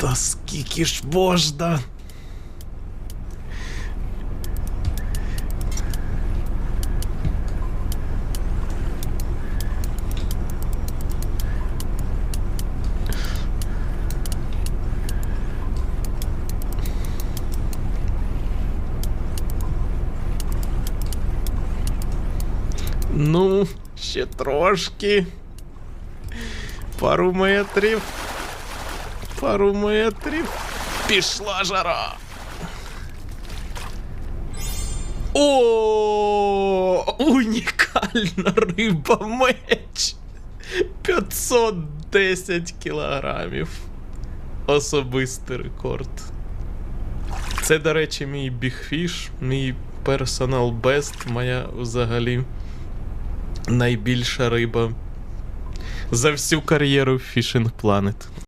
Та скільки? Ну, ще трошки. Пару метрів. Пару метрів. Пішла жара. О, унікальна риба меч. 510 кілограмів. Особистий рекорд. Це, до речі, мій бігфіш, мій персонал бест, моя взагалі найбільша риба за всю кар'єру Fishing Planet.